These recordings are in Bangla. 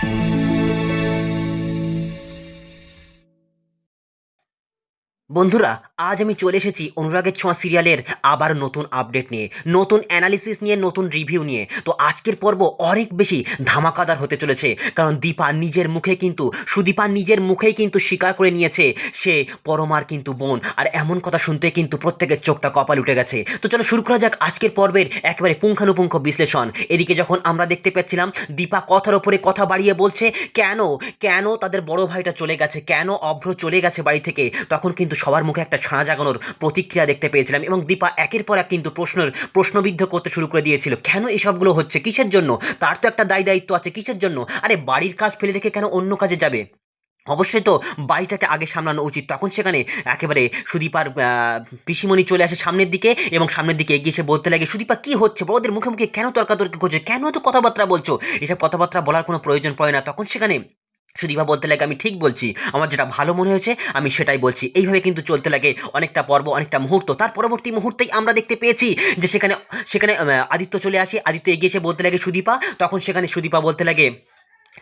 Thank you. বন্ধুরা, আজ আমি চলে এসেছি অনুরাগের ছোঁয়া সিরিয়ালের আবার নতুন আপডেট নিয়ে, নতুন অ্যানালিসিস নিয়ে, নতুন রিভিউ নিয়ে। তো আজকের পর্ব অনেক বেশি ধামাকাদার হতে চলেছে, কারণ দীপা নিজের মুখে কিন্তু, সুদীপা নিজের মুখেই কিন্তু স্বীকার করে নিয়েছে, সে পরমার কিন্তু বোন। আর এমন কথা শুনতে কিন্তু প্রত্যেকের চোখটা কপাল উঠে গেছে। তো চলো শুরু করা যাক আজকের পর্বের একেবারে পুঙ্খানুপুঙ্খ বিশ্লেষণ। এদিকে যখন আমরা দেখতে পাচ্ছিলাম, দীপা কথার ওপরে কথা বাড়িয়ে বলছে, কেন? কেন তাদের বড় ভাইটা চলে গেছে? কেন অভ্র চলে গেছে বাড়ি থেকে? তখন কিন্তু সবার মুখে একটা ছাড়া জাগানোর প্রতিক্রিয়া দেখতে পেয়েছিলাম এবং দীপা একের পর এক কিন্তু প্রশ্নের, প্রশ্নবিদ্ধ করতে শুরু করে দিয়েছিল। কেন এসবগুলো হচ্ছে? কিসের জন্য? তার তো একটা দায় দায়িত্ব আছে, কিসের জন্য? আরে বাড়ির কাজ ফেলে রেখে কেন অন্য কাজে যাবে? অবশ্যই তো বাড়িটাকে আগে সামলানো উচিত। তখন সেখানে একেবারে সুদীপার পিসিমণি চলে আসে সামনের দিকে এবং সামনের দিকে এগিয়ে এসে বলতে লাগে, সুদীপা, কি হচ্ছে? বড়দের মুখে মুখে কেন তর্কাতর্কি করছে? কেন এত কথাবার্তা বলছো? এসব কথাবার্তা বলার কোনো প্রয়োজন পড়ে না। তখন সেখানে সুদীপা বলতে লাগে, আমি ঠিক বলছি। আমার যেটা ভালো মনে হয়েছে, আমি সেটাই বলছি। এইভাবে কিন্তু চলতে লাগে অনেকটা পর্ব, অনেকটা মুহূর্ত। তার পরবর্তী মুহূর্তেই আমরা দেখতে পেয়েছি যে সেখানে সেখানে আদিত্য চলে আসে। আদিত্য এগিয়ে এসে বলতে লাগে, সুদীপা। তখন সেখানে সুদীপা বলতে লাগে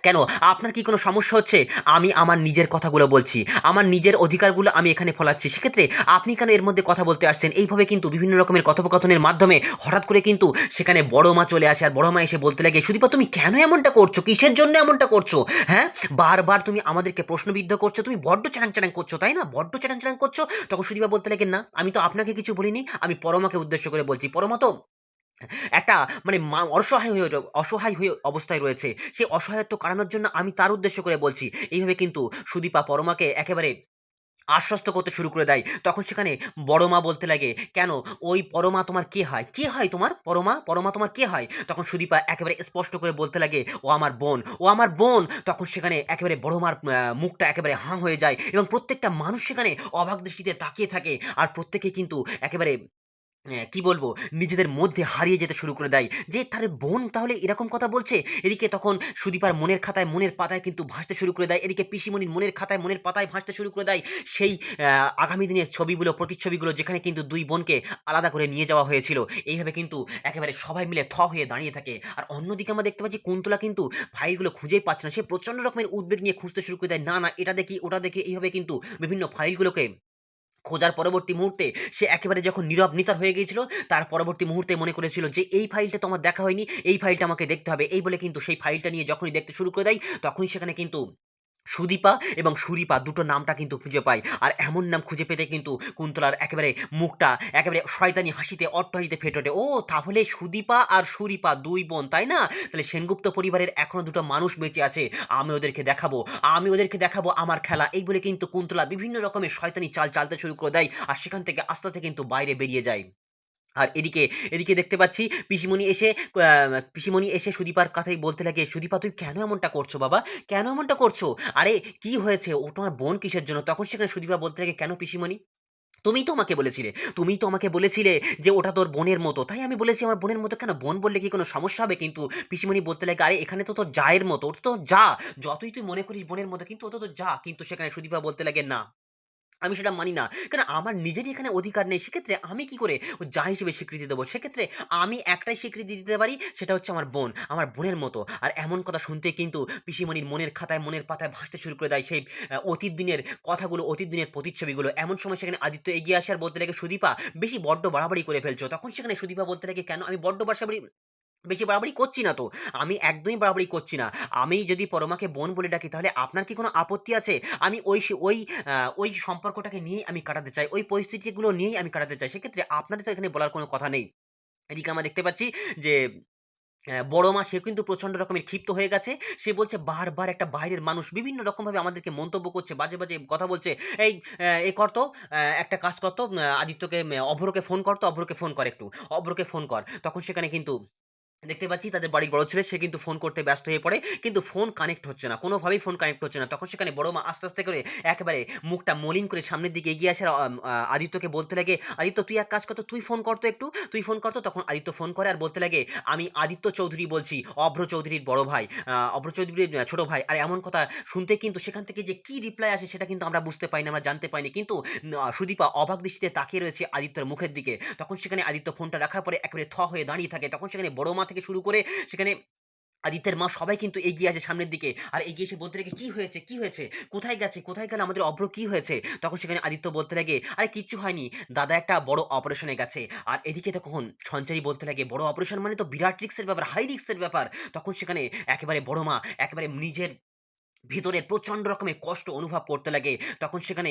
কেন? আপনার কি কোনো সমস্যা হচ্ছে? আমি আমার নিজের কথাগুলো বলছি। আমার নিজের অধিকারগুলো আমি এখানে ফলাচ্ছি। সেক্ষেত্রে আপনি কেন এর মধ্যে কথা বলতে আসছেন? এইভাবে কিন্তু বিভিন্ন রকমের কথোপকথনের মাধ্যমে হঠাৎ করে কিন্তু সেখানে বড় মা চলে আসে আর বড় মা এসে বলতে লাগে, সুদীপা, তুমি কেন এমনটা করছ? কিসের জন্য এমনটা করছ? হ্যাঁ? বারবার তুমি আমাদেরকে প্রশ্নবিদ্ধ করছ, তুমি বড্ড চ্যাটাং চ্যাটাং করছ, তাই না? বড্ড চ্যাটাং চ্যাটাং করছ? তখন সুদীপা বলতে লাগে, না, আমি তো আপনাকে কিছু বলিনি, আমি পরমাকে উদ্দেশ্য করে বলছি। পরমা তো একটা মানে অসহায় হয়ে অসহায় হয়ে অবস্থায় রয়েছে। সেই অসহায়ত্ব কাটানোর জন্য আমি তার উদ্দেশ্য করে বলছি, এইভাবে কিন্তু সুদীপা পরমাকে একেবারে আশ্বস্ত করতে শুরু করে দেয়। তখন সেখানে বড় মা বলতে লাগে, কেন? ওই পরমা তোমার কে হয়? কে হয় তোমার? পরমা? পরমা তোমার কে হয়? তখন সুদীপা একেবারে স্পষ্ট করে বলতে লাগে, ও আমার বোন, ও আমার বোন! তখন সেখানে একেবারে বড় মার মুখটা একেবারে হাঁ হয়ে যায় এবং প্রত্যেকটা মানুষ সেখানে অবাক দৃষ্টিতে তাকিয়ে থাকে। আর প্রত্যেকে কিন্তু একেবারে কি বলব? নিজেদের মধ্যে হারিয়ে যেতে শুরু করে দেয়। যে তার বোন তাহলে এরকম কথা বলছে, এদিকে তখন সুদীপার মনের খাতায়, মনের পাতায় কিন্তু ভাসতে শুরু করে দেয়। এদিকে পিসিমণির মনের খাতায়, মনের পাতায় ভাসতে শুরু করে দেয়। সেই আগামী দিনের ছবিগুলো, প্রতিচ্ছবিগুলো যেখানে কিন্তু দুই বোনকে আলাদা করে নিয়ে যাওয়া হয়েছিল, এইভাবে কিন্তু একেবারে সবাই মিলে থ হয়ে দাঁড়িয়ে থাকে। আর অন্যদিকে আমরা দেখতে পাচ্ছি, কুন্তলা কিন্তু ফাইলগুলো খুঁজেই পাচ্ছে না। সে প্রচণ্ড রকমের উদ্বেগ নিয়ে খুঁজতে শুরু করে দেয়, না না, এটা দেখি, ওটা দেখি। এইভাবে কিন্তু বিভিন্ন ফাইলগুলোকে খোঁজার পরবর্তী মুহূর্তে সে একেবারে যখন নীরব নিতর হয়ে গিয়েছিল, তার পরবর্তী মুহূর্তে মনে করেছিল যে, এই ফাইলটা তোমার দেখা হয়নি, এই ফাইলটা আমাকে দেখতে হবে। এই বলে কিন্তু সেই ফাইলটা নিয়ে যখনই দেখতে শুরু করে দেয়, তখনই সেখানে কিন্তু সুদীপা এবং সুদীপা দুটো নামটা কিন্তু খুঁজে পায়। আর এমন নাম খুঁজে পেতে কিন্তু কুন্তলার একেবারে মুখটা, একেবারে শয়তানি হাসিতে, অট্টহাসিতে ফেটে ওঠে। ও, তাহলে সুদীপা আর সুরিপা দুই বোন, তাই না? তাহলে সেনগুপ্ত পরিবারের এখনও দুটো মানুষ বেঁচে আছে। আমি ওদেরকে দেখাবো, আমি ওদেরকে দেখাবো আমার খেলা। এই বলে কিন্তু কুন্তলা বিভিন্ন রকমের শয়তানি চাল চালতে শুরু করে দেয়। আর সেখান থেকে আস্তে আস্তে কিন্তু বাইরে বেরিয়ে যায়। আর এদিকে এদিকে দেখতে পাচ্ছি পিসিমণি এসে পিসিমণি এসে সুদীপার কথাই বলতে লাগে, সুদীপা তুই কেন এমনটা করছ বাবা? কেন এমনটা করছ? আরে, কি হয়েছে? ও তোমার বোন কিসের জন্য? তখন সেখানে সুদীপা বলতে লাগে, কেন পিসিমণি? তুমিই তো আমাকে বলেছিলে, তুমিই তো আমাকে বলেছিলে যে ওটা তোর বোনের মতো। তাই আমি বলেছি আমার বোনের মতো কেন? বোন বললে কি কোনো সমস্যা হবে? কিন্তু পিসিমণি বলতে লাগে, আরে, এখানে তো তোর জায়ের মতো ওটা তো যা। যতই তুই মনে করিস বোনের মতো, কিন্তু ওটা তো যা। কিন্তু সেখানে সুদীপা বলতে লাগে, না। আমি সেটা মানি না। কারণ আমার নিজেরই এখানে অধিকার নেই। সেক্ষেত্রে আমি কি করে যা হিসেবে স্বীকৃতি দেবো? সেক্ষেত্রে আমি একটাই স্বীকৃতি দিতে পারি, সেটা হচ্ছে আমার বোন, আমার বোনের মতো। আর এমন কথা শুনতে কিন্তু পিসিমণির মনের খাতায়, মনের পাতায় ভাসতে শুরু করে দেয় সেই অতীত দিনের কথাগুলো, অতীত দিনের প্রতিচ্ছবিগুলো। এমন সময় সেখানে আদিত্য এগিয়ে আসে আর বলতে লাগে সুদীপা, বেশি বড্ড বাড়াবাড়ি করে ফেলছো। তখন সেখানে সুদীপা বলতে লাগে কেন? আমি বড্ড বাড়াবাড়ি বেশি বাড়াবাড়ি করছি না তো। আমি একদমই বাড়াবাড়ি করছি না। আমি যদি পরমাকে বোন বলে ডাকি, তাহলে আপনার কি কোনো আপত্তি আছে? আমি ওই ওই ওই সম্পর্কটাকে নিয়েই আমি কাটাতে চাই, ওই পরিস্থিতিগুলো নিয়েই আমি কাটাতে চাই। সেক্ষেত্রে আপনাদের তো এখানে বলার কোনো কথা নেই। এদিকে আমরা দেখতে পাচ্ছি যে বড় মা, সে কিন্তু প্রচণ্ড রকমের ক্ষিপ্ত হয়ে গেছে। সে বলছে, বারবার একটা বাইরের মানুষ বিভিন্ন রকমভাবে আমাদেরকে মন্তব্য করছে, বাজে বাজে কথা বলছে। এই এ করতো একটা কাজ করতো আদিত্যকে অভ্রকে ফোন করতো অভ্রকে ফোন কর একটু, অভ্রকে ফোন কর। তখন সেখানে কিন্তু দেখতে পাচ্ছি তাদের বাড়ির বড় ছেলে সে কিন্তু ফোন করতে ব্যস্ত হয়ে পড়ে। কিন্তু ফোন কানেক্ট হচ্ছে না। কোনোভাবেই ফোন কানেক্ট হচ্ছে না। তখন সেখানে বড় মা আস্তে আস্তে করে একেবারে মুখটা মলিন করে সামনের দিকে এগিয়ে আসে আর, আম, আহ, আদিত্যকে বলতে লাগে আদিত্য তুই এক কাজ করতো তুই ফোন করতো একটু। তুই ফোন করতো তখন আদিত্য ফোন করে আর বলতে লাগে আমি আদিত্য চৌধুরী বলছি অভ্র চৌধুরীর বড় ভাই অভ্র চৌধুরীর ছোট ভাই। আর এমন কথা শুনতে কিন্তু সেখান থেকে যে কি রিপ্লাই আসে সেটা কিন্তু আমরা বুঝতে পাইনি আমরা জানতে পাইনি কিন্তু সুদীপা অবাক দৃষ্টিতে তাকিয়ে রয়েছে আদিত্যর মুখের দিকে। তখন সেখানে আদিত্য ফোনটা রাখার পরে একেবারে থ হয়ে দাঁড়িয়ে থাকে। তখন সেখানে বড় মা থেকে শুরু করে সেখানে আদিত্যের মা সবাই কিন্তু এগিয়ে আসে সামনের দিকে। আর এগিয়ে এসে বলতে লাগে, কী হয়েছে? কী হয়েছে? কোথায় গেছে? কোথায় গেলে? আমাদের অভ্র কি হয়েছে? তখন সেখানে আদিত্য বলতে লাগে, আরে, কিচ্ছু হয়নি। দাদা একটা বড় অপারেশনে গেছে। আর এদিকে তখন সঞ্চারী বলতে লাগে, বড় অপারেশন মানে তো বিরাট রিক্সের ব্যাপার হাই রিক্সের ব্যাপার। তখন সেখানে একেবারে বড় মা, একেবারে নিজের ভিতরে প্রচণ্ড রকমের কষ্ট অনুভব করতে লাগে। তখন সেখানে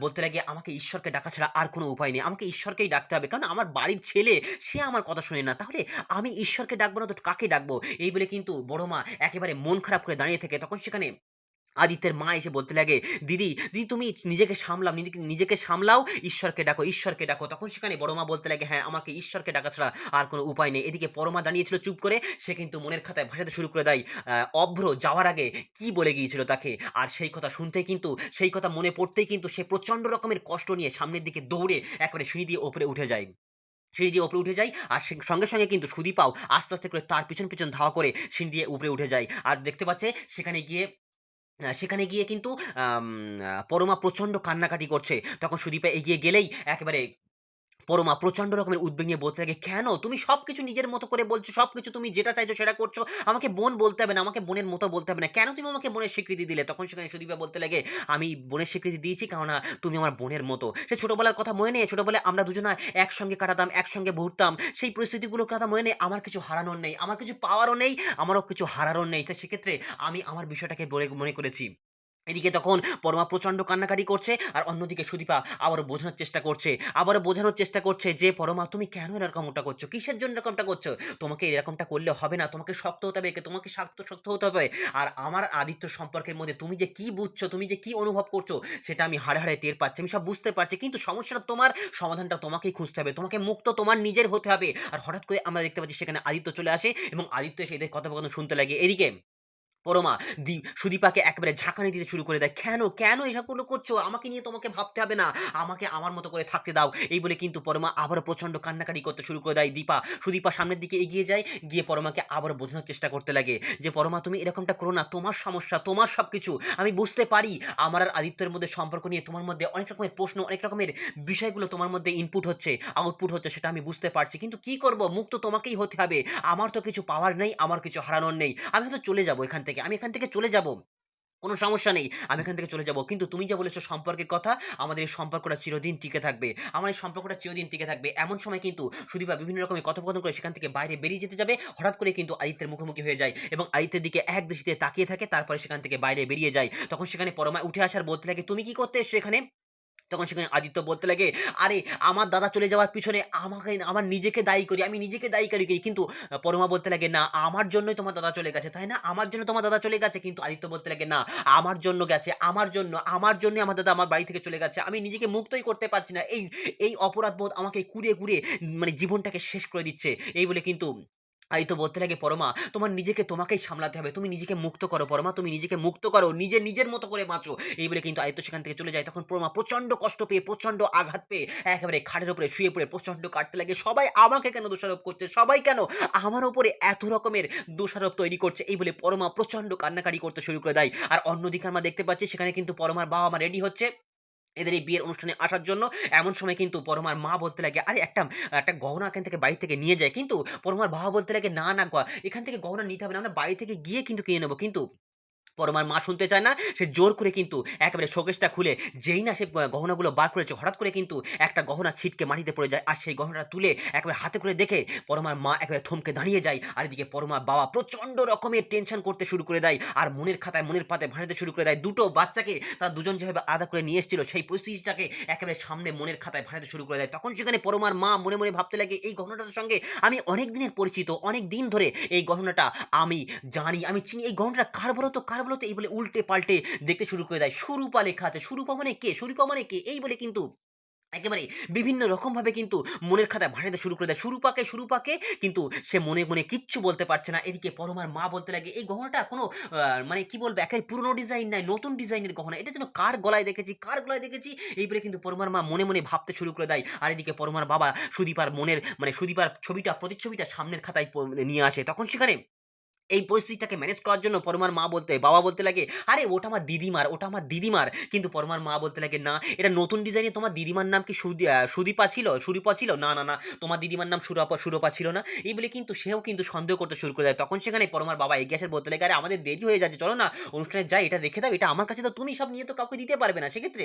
বলতে লাগে, আমাকে ঈশ্বরকে ডাকা ছাড়া আর কোনো উপায় নেই। আমাকে ঈশ্বরকেই ডাকতে হবে। কারণ আমার বাড়ির ছেলে, সে আমার কথা শোনে না। তাহলে আমি ঈশ্বরকে ডাকবো না, তো কাকে ডাকবো? এই বলে কিন্তু বড় মা একেবারে মন খারাপ করে দাঁড়িয়ে থাকে। তখন সেখানে আদিত্যের মা এসে বলতে লাগে, দিদি দিদি তুমি নিজেকে সামলাও নিজেকে সামলাও, ঈশ্বরকে ডাকো ঈশ্বরকে ডাকো। তখন সেখানে বড় মা বলতে লাগে হ্যাঁ আমাকে ঈশ্বরকে ডাকা ছাড়া আর কোনো উপায় নেই। এদিকে পরমা দাঁড়িয়েছিল চুপ করে, সে কিন্তু মনের খাতায় ভাসাতে শুরু করে দেয় অভ্র যাওয়ার আগে কি বলে গিয়েছিল তাকে? আর সেই কথা শুনতেই কিন্তু, সেই কথা মনে পড়তেই কিন্তু সে প্রচণ্ড রকমের কষ্ট নিয়ে সামনের দিকে দৌড়ে একবারে সিঁড়ি দিয়ে ওপরে উঠে যায়। সিঁড়ি দিয়ে উপরে উঠে যায় আর সঙ্গে সঙ্গে কিন্তু সুদীপাও আস্তে আস্তে করে তার পিছন পিছন ধাওয়া করে সিঁড়ি দিয়ে উপরে উঠে যায়। আর দেখতে পাচ্ছে সেখানে গিয়ে সেখানে গিয়ে কিন্তু পরমা প্রচণ্ড কান্নাকাটি করছে। তখন সুদীপা এগিয়ে গেলেই একেবারে পরমা প্রচণ্ড রকমের উদ্বেগ নিয়ে বলতে লাগে কেন? তুমি সব কিছু নিজের মতো করে বলছো সব কিছু তুমি যেটা চাইছো সেটা করছ, আমাকে বোন বলতে হবে না, আমাকে বোনের মতো বলতে হবে না। কেন তুমি আমাকে বোনের স্বীকৃতি দিলে? তখন সেখানে সুদীপা বলতে লাগে, আমি বোনের স্বীকৃতি দিয়েছি কেননা তুমি আমার বোনের মতো। সে ছোটোবেলার কথা মনে নেই, ছোটোবেলায় আমরা দুজনা একসঙ্গে কাটাতাম, একসঙ্গে ঘুরতাম, সেই পরিস্থিতিগুলোর কথা মনে নেই, আমার কিছু হারানোর নেই, আমার কিছু পাওয়ারও নেই, আমারও কিছু হারানোর নেই। সেক্ষেত্রে আমি আমার বিষয়টাকে বলে, মনে করেছি। এদিকে তখন পরমা প্রচণ্ড কান্নাকাটি করছে আর অন্যদিকে সুদীপা আবারও বোঝানোর চেষ্টা করছে, আবারও বোঝানোর চেষ্টা করছে যে, পরমা, তুমি কেন এরকমটা করছ? কিসের জন্য এরকমটা করছ? তোমাকে এরকমটা করলে হবে না, তোমাকে শক্ত হতে হবে, একে তোমাকে শক্ত শক্ত হতে হবে। আর আমার আদিত্য সম্পর্কের মধ্যে তুমি যে কি বুঝছ, তুমি যে কি অনুভব করছ, সেটা আমি হাড়ে হাড়ে টের পাচ্ছি, আমি সব বুঝতে পারছি, কিন্তু সমস্যাটা তোমার, সমাধানটা তোমাকেই খুঁজতে হবে, তোমাকে মুক্ত তোমার নিজের হতে হবে। আর হঠাৎ করে আমরা দেখতে পাচ্ছি সেখানে আদিত্য চলে আসে এবং আদিত্য এসে এদের কথোপকথন শুনতে লাগে। এদিকে পরমা দি সুদীপাকে একেবারে ঝাঁকানি দিতে শুরু করে দেয়। কেন? কেন এসব এসবগুলো করছ? আমাকে নিয়ে তোমাকে ভাবতে হবে না। আমাকে আমার মতো করে থাকতে দাও। এই বলে কিন্তু পরমা আবারও প্রচণ্ড কান্নাকাটি করতে শুরু করে দেয়। দীপা, সুদীপা সামনের দিকে এগিয়ে যায়। গিয়ে পরমাকে আবারও বোঝানোর চেষ্টা করতে লাগে যে, পরমা, তুমি এরকমটা করো না। তোমার সমস্যা, তোমার সব কিছু আমি বুঝতে পারি আমার আর আদিত্যের মধ্যে সম্পর্ক নিয়ে তোমার মধ্যে অনেক রকমের প্রশ্ন, অনেক রকমের বিষয়গুলো তোমার মধ্যে ইনপুট হচ্ছে আউটপুট হচ্ছে, সেটা আমি বুঝতে পারছি। কিন্তু কি করব? মুখ তো তোমাকেই হতে হবে। আমার তো কিছু পাওয়ার নেই, আমার কিছু হারানোর নেই। আমি হয়তো চলে যাব এখান থেকে আমি এখান থেকে চলে যাব। কোনো সমস্যা নেই, আমি এখান থেকে চলে যাব। কিন্তু তুমি যা বলেছ সম্পর্কের কথা, আমাদের এই সম্পর্কটা চিরদিন টিকে থাকবে। আমার এই সম্পর্কটা চিরদিন টিকে থাকবে। এমন সময় কিন্তু সুদীপা বিভিন্ন রকমের কথোপকথন করে সেখান থেকে বাইরে বেরিয়ে যেতে যাবে। হঠাৎ করে কিন্তু আদিত্যের মুখোমুখি হয়ে যায় এবং আদিত্যের দিকে এক দৃষ্টিতে তাকিয়ে থাকে, তারপরে সেখান থেকে বাইরে বেরিয়ে যায়। তখন সেখানে পরমায় উঠে আসার বলতে থাকে। তুমি কি করতে এসছো এখানে? তখন সেখানে আদিত্য বলতে লাগে, আরে, আমার দাদা চলে যাওয়ার পিছনে আমাকে, আমার নিজেকে দায়ী করি, আমি নিজেকে দায়ী করি কিন্তু পরমা বলতে লাগে, না, আমার জন্যই তোমার দাদা চলে গেছে। তাই না? আমার জন্য তোমার দাদা চলে গেছে। কিন্তু আদিত্য বলতে লাগে, না, আমার জন্য গেছে, আমার জন্য আমার জন্য আমার দাদা আমার বাড়ি থেকে চলে গেছে। আমি নিজেকে মুক্তই করতে পারছি না। এই এই অপরাধ বোধ আমাকে কুড়িয়ে কুড়িয়ে মানে জীবনটাকে শেষ করে দিচ্ছে। এই বলে কিন্তু আদিত্য বলতে লাগে, পরমা, তোমার নিজেকে তোমাকেই সামলাতে হবে। তুমি নিজেকে মুক্ত করো, পরমা, তুমি নিজেকে মুক্ত করো, নিজে নিজের মতো করে বাঁচো। এই বলে কিন্তু আদিত্য সেখান থেকে চলে যায়। তখন পরমা প্রচণ্ড কষ্ট পেয়ে, প্রচণ্ড আঘাত পেয়ে একেবারে খাটের উপরে শুয়ে পড়ে, প্রচণ্ড কাটতে লাগে। সবাই আমাকে কেন দোষারোপ করছে? সবাই কেন আমার উপরে এত রকমের দোষারোপ তৈরি করছে? এই বলে পরমা প্রচণ্ড কান্নাকাটি করতে শুরু করে দেয়। আর অন্যদিকে আমরা দেখতে পাচ্ছি, সেখানে কিন্তু পরমার বাবা মা রেডি হচ্ছে। এদের এই বিয়ের অনুষ্ঠানে আসার জন্য এমন সময় কিন্তু পরমার মা বলতে লাগে, আরে, একটা একটা গহনা এখান থেকে বাড়ি থেকে নিয়ে যায়। কিন্তু পরমার বাবা বলতে লাগে, না না এখান থেকে গহনা নিতে হবে, না আমরা বাড়ি থেকে গিয়ে কিন্তু কিনে নেব। কিন্তু পরমার মা শুনতে চায় না, সে জোর করে কিন্তু একেবারে শোকেসটা খুলে যেই না সে গহনাগুলো বার করেছে, হঠাৎ করে কিন্তু একটা গহনা ছিটকে মাটিতে পড়ে যায়। আর সেই গহনাটা তুলে একেবারে হাতে করে দেখে পরমার মা একেবারে থমকে দাঁড়িয়ে যায়। আর এদিকে পরমার বাবা প্রচণ্ড রকমের টেনশন করতে শুরু করে দেয় আর মনের খাতায় মনের পাতে ভাসাতে শুরু করে দেয়। দুটো বাচ্চাকে তারা দুজন যেভাবে আলাদা করে নিয়ে এসেছিল, সেই পরিস্থিতিটাকে একেবারে সামনে মনের খাতায় ভাসাতে শুরু করে দেয়। তখন সেখানে পরমার মা মনে মনে ভাবতে লাগে, এই গহনাটার সঙ্গে আমি অনেক দিনের পরিচিত, অনেক দিন ধরে এই গহনাটা আমি জানি, আমি চিনি, এই গহনাটা কার তো কার বলো তো এই বলে উল্টে পাল্টে দেখতে শুরু করে দেয়। সুরূপা লেখা আছে। সুরূপা মানে কে? সুরূপা মানে কে? এই বলে কিন্তু একেবারে বিভিন্ন রকমভাবে কিন্তু মনের খাতায় ভাসাতে শুরু করে দেয়। সুরূপাকে সুরূপাকে কিন্তু সে মনে মনে কিচ্ছু বলতে পারছে না। এদিকে পরমার মা বলতে লাগে, এই গহনাটা কোনো মানে কি বলব? একেবারে পুরনো ডিজাইন নাই নতুন ডিজাইনের গহনা। এটা যেন কার গলায় দেখেছি, কার গলায় দেখেছি? এই বলে কিন্তু পরমার মা মনে মনে ভাবতে শুরু করে দেয়। আর এদিকে পরমার বাবা সুদীপার মনের মানে সুদীপার ছবিটা, প্রতিচ্ছবিটা সামনের খাতায় নিয়ে আসে। তখন সেখানে এই পরিস্থিতিটাকে ম্যানেজ করার জন্য পরমার মা বলতে বাবা বলতে লাগে, আরে, ওটা আমার দিদিমার, ওটা আমার দিদিমার। কিন্তু পরমার মা বলতে লাগে, না, এটা নতুন ডিজাইনে তোমার দিদিমার নাম কি সুদি সুদীপা ছিল? সুদীপা ছিল? না না না, তোমার দিদিমার নাম সুরপা সুরপা ছিল না। এই বলে কিন্তু সেও কিন্তু সন্দেহ করতে শুরু করে দেয়। তখন সেখানে পরমার বাবা এগিয়ে আসার বলতে লাগে, আরে, আমাদের দেরি হয়ে যাচ্ছে, চলো না, অনুষ্ঠানে যাই, এটা রেখে দাও, এটা আমার কাছে তো তুমি সব নিয়ে তো কাউকে দিতে পারবে না। সেক্ষেত্রে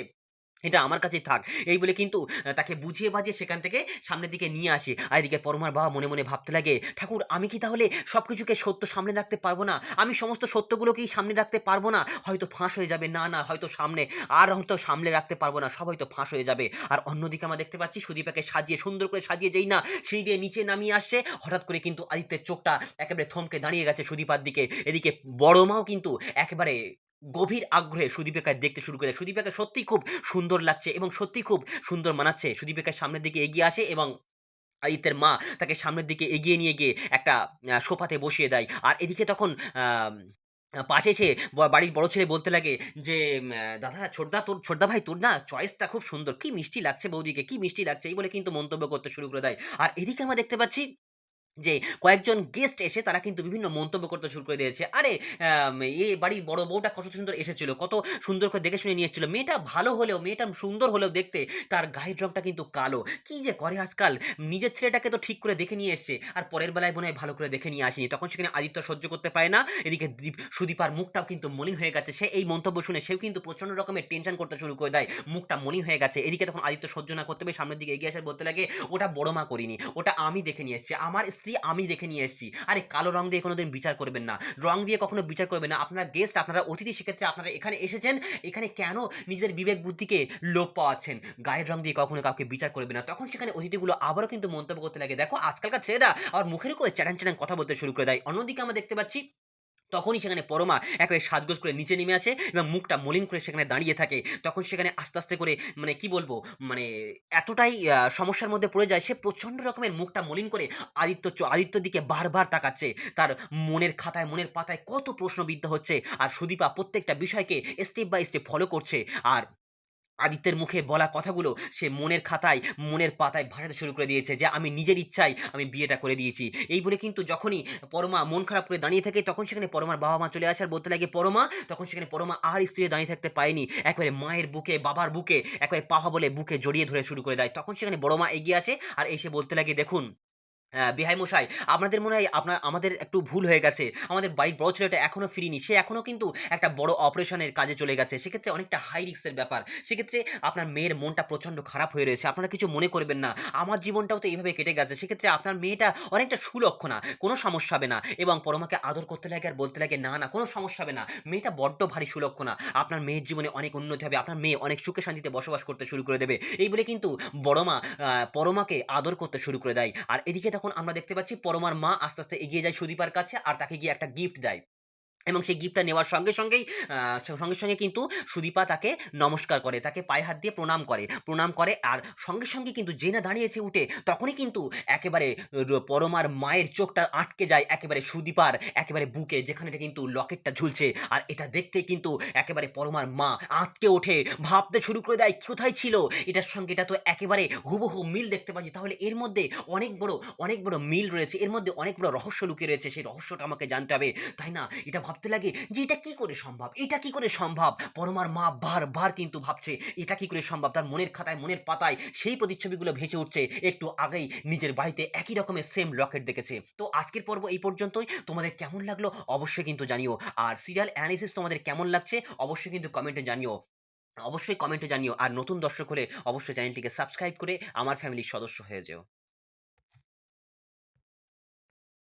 এটা আমার কাছেই থাক। এই বলে কিন্তু তাকে বুঝিয়ে বাজিয়ে সেখান থেকে সামনের দিকে নিয়ে আসে। আর এদিকে পরমার বাবা মনে মনে ভাবতে লাগে, ঠাকুর, আমি কি তাহলে সব কিছুকে সত্য সামনে রাখতে পারব না? আমি সমস্ত সত্যগুলোকেই সামনে রাখতে পারব না? হয়তো ফাঁস হয়ে যাবে। না না, হয়তো সামনে, আর হয়তো সামনে রাখতে পারব না, সব হয়তো ফাঁস হয়ে যাবে। আর অন্যদিকে আমরা দেখতে পাচ্ছি, সুদীপাকে সাজিয়ে, সুন্দর করে সাজিয়ে যেই না, সিঁড়ি দিয়ে নিচে নামিয়ে আসছে। হঠাৎ করে কিন্তু আদিত্যের চোখটা একেবারে থমকে দাঁড়িয়ে গেছে সুদীপার দিকে। এদিকে বড় মাও কিন্তু একেবারে গভীর আগ্রহে সুদীপিকা দেখতে শুরু করে সুদীপিকা সত্যি খুব সুন্দর লাগছে এবং সত্যি খুব সুন্দর মানাচ্ছে। সুদীপিকার সামনের দিকে এগিয়ে আসে এবং আদিত্যের মা তাকে সামনের দিকে এগিয়ে নিয়ে গিয়ে একটা সোফাতে বসিয়ে দেয়। আর এদিকে তখন পাশে এসে বাড়ির বড় ছেলে বলতে লাগে যে দাদা ছোটদা তোর, ছোটদা ভাই তোর না চয়েসটা খুব সুন্দর। কি মিষ্টি লাগছে বৌদিকে, কি মিষ্টি লাগছে এই বলে কিন্তু মন্তব্য করতে শুরু করে দেয়। আর এদিকে আমরা দেখতে পাচ্ছি যে কয়েকজন গেস্ট এসে তারা কিন্তু বিভিন্ন মন্তব্য করতে শুরু করে দিয়েছে। আরে এ বাড়ির বড় বউটা কত সুন্দর এসেছিল, কত সুন্দর করে দেখে শুনে নিয়ে এসেছিল। মেয়েটা ভালো হলেও, মেয়েটা সুন্দর হলেও দেখতে তার গায়ের রংটা কিন্তু কালো। কি যে করে আজকাল! নিজের ছেলেটাকে তো ঠিক করে দেখে নিয়ে এসছে, আর পরের বেলায় মনে হয় ভালো করে দেখে নিয়ে আসেনি। তখন সেখানে আদিত্য সহ্য করতে পারে না। এদিকে দীপ, সুদীপার মুখটাও কিন্তু মলিন হয়ে গেছে। সে এই মন্তব্য শুনে সেও কিন্তু প্রচণ্ড রকমের টেনশন করতে শুরু করে দেয়। মুখটা মলিন হয়ে গেছে। এদিকে তখন আদিত্য সহ্য না করতে পেরে সামনের দিকে এগিয়ে আসার বলতে লাগে, ওটা বড় মা করিনি। ওটা আমি দেখে নিয়ে এসেছি। আমার স্ত্রী আমি দেখে নিয়ে এসেছি। আরে, কালো রং দিয়ে কোনোদিন বিচার করবেন না। রং দিয়ে কখনো বিচার করবেন না। আপনারা গেস্ট আপনারা অতিথি, সেক্ষেত্রে আপনারা এখানে এসেছেন। এখানে কেন নিজেদের বিবেক বুদ্ধিকে লোপ পাওয়াচ্ছেন? গায়ের রং দিয়ে কখনো কাউকে বিচার করবে না। তখন সেখানে অতিথিগুলো আবারও কিন্তু মন্তব্য করতে লাগে, দেখো, আজকালকার ছেলেরা আবার মুখের উপরে চ্যাটান চ্যাটান কথা বলতে শুরু করে দেয়। অন্যদিকে আমরা দেখতে পাচ্ছি তখনই সেখানে পরমা একেবারে সাজগোজ করে নিচে নেমে আসে এবং মুখটা মলিন করে সেখানে দাঁড়িয়ে থাকে। তখন সেখানে আস্তে আস্তে করে মানে কি বলব মানে এতটাই সমস্যার মধ্যে পড়ে যায়, সে প্রচণ্ড রকমের মুখটা মলিন করে আদিত্য আদিত্যর দিকে বারবার তাকাচ্ছে। তার মনের খাতায়, মনের পাতায় কত প্রশ্নবিদ্ধ হচ্ছে। আর সুদীপা প্রত্যেকটা বিষয়কে স্টেপ বাই স্টেপ ফলো করছে। আর আদিত্যের মুখে বলা কথাগুলো সে মনের খাতায়, মনের পাতায় ভাসাতে শুরু করে দিয়েছে যে, আমি নিজের ইচ্ছায় আমি বিয়েটা করে দিয়েছি। এই বলে কিন্তু যখনই পরমা মন খারাপ করে দাঁড়িয়ে থাকে, তখন সেখানে পরমার বাবা মা চলে আসার বলতে লাগে, পরমা! তখন সেখানে পরমা আর স্ত্রী দাঁড়িয়ে থাকতে পায়নি একবারে মায়ের বুকে, বাবার বুকে, একবারে পাহা বলে বুকে জড়িয়ে ধরে শুরু করে দেয়। তখন সেখানে বড় মা এগিয়ে আসে আর এসে বলতে লাগে, দেখুন বিহাই মশাই, আপনাদের মনে হয় আপনার, আমাদের একটু ভুল হয়ে গেছে। আমাদের বাড়ির বড় ছেলেটা এখনও ফিরিনি, সে এখনও কিন্তু একটা বড় অপারেশনের কাজে চলে গেছে। সেক্ষেত্রে অনেকটা হাই রিস্কের ব্যাপার। সেক্ষেত্রে আপনার মেয়ের মনটা প্রচণ্ড খারাপ হয়ে রয়েছে। আপনারা কিছু মনে করবেন না। আমার জীবনটাও তো এইভাবে কেটে গেছে। সেক্ষেত্রে আপনার মেয়েটা অনেকটা সুলক্ষণা, কোনো সমস্যা হবে না। এবং পরমাকে আদর করতে লাগে আর বলতে লাগে, না না, কোনো সমস্যা হবে না। মেয়েটা বড্ড ভারী সুলক্ষণা। আপনার মেয়ের জীবনে অনেক উন্নতি হবে। আপনার মেয়ে অনেক সুখে শান্তিতে বসবাস করতে শুরু করে দেবে। এই বলে কিন্তু বড়মা পরমাকে আদর করতে শুরু করে দেয়। আর এদিকে তখন আমরা দেখতে পাচ্ছি, পরমার মা আস্তে আস্তে এগিয়ে যায় সুদীপার কাছে আর তাকে গিয়ে একটা গিফট দেয়। এবং সেই গিফটটা নেওয়ার সঙ্গে সঙ্গেই সঙ্গে সঙ্গে কিন্তু সুদীপা তাকে নমস্কার করে, তাকে পায়ে হাত দিয়ে প্রণাম করে প্রণাম করে আর সঙ্গে সঙ্গে কিন্তু যে না দাঁড়িয়েছে উঠে, তখনই কিন্তু একেবারে পরমার মায়ের চোখটা আটকে যায় একেবারে সুদীপার একেবারে বুকে, যেখানে এটা কিন্তু লকেটটা ঝুলছে আর এটা দেখতে কিন্তু একেবারে পরমার মা আটকে ওঠে, ভাবতে শুরু করে দেয়, কোথায় ছিল? এটার সঙ্গে এটা তো একেবারে হুবহু মিল দেখতে পাচ্ছি। তাহলে এর মধ্যে অনেক বড় অনেক বড় মিল রয়েছে, এর মধ্যে অনেক বড় রহস্য লুকিয়ে রয়েছে, সেই রহস্যটা আমাকে জানতে হবে। তাই না? এটা ভাবতে লাগে যে এটা কি করে সম্ভব? এটা কি করে সম্ভব? পরমার মা বারবার কিন্তু ভাবছে, এটা কি করে সম্ভব? তার মনের খাতায়, মনের পাতায় সেই প্রতিচ্ছবিগুলো ভেসে উঠছে। একটু আগেই নিজের বাড়িতে একই রকমের সেম লকেট দেখেছে। তো আজকের পর্ব এই পর্যন্তই। তোমাদের কেমন লাগল অবশ্যই কিন্তু জানিও। আর সিরিয়াল অ্যানালিসিস তোমাদের কেমন লাগছে অবশ্যই কিন্তু কমেন্টে জানিও। অবশ্যই কমেন্টে জানিও। আর নতুন দর্শক হলে অবশ্যই চ্যানেলটিকে সাবস্ক্রাইব করে আমার ফ্যামিলির সদস্য হয়ে যেও।